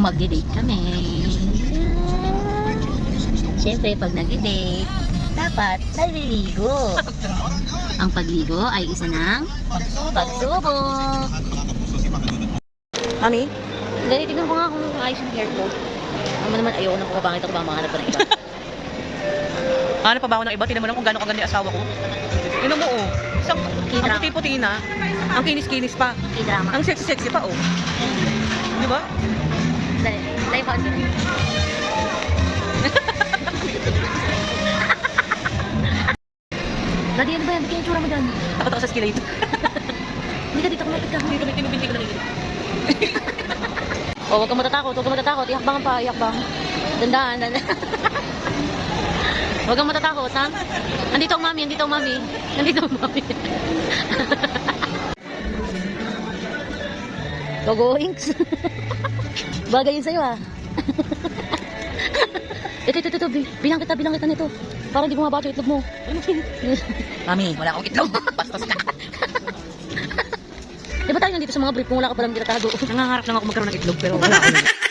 Magde-date kami. Siyempre, pag nag-date, dapat naliligo. Ang pagligo ay isa ng pagsubok. Mami? Dali, tignan ko nga kung ayos yung hair ko. Ano naman, ayoko nang pagkabangit ako, mamanganap pa ng iba. Ano pa ba ako ng iba? Tinan mo lang kung gano'ng kaganda yung asawa ko. Tinan mo, oh. Isang, ang puti-puti na. Ang kinis-kinis pa. Ang sexy-sexy pa, oh. Di ba? Dali, dali pa. Dadi, ano ba yan? Yung tsura mo dyan? Takot ako sa escalator. Hindi ka dito, kumapit ka. Dito, dito, binti ko lang ito. Oh, huwag kang matatakot, huwag kang matatakot. Iakbangan pa, iakbang. Dandaan, dandaan. Huwag kang matatakot, ha? Andito ang mami, andito ang mami. Andito ang mami. Gogoinks. Bagay yun sa'yo, ah. ito, ito, ito, ito. bi- Bilang kita, bilang kita nito. Para hindi bumabato itlog mo. Mami, wala akong itlog. Bastos ka. Di ba tayo nandito sa mga brief kung wala ka palang tinatago? Nangangarap lang ako magkaroon ng itlog, pero wala akong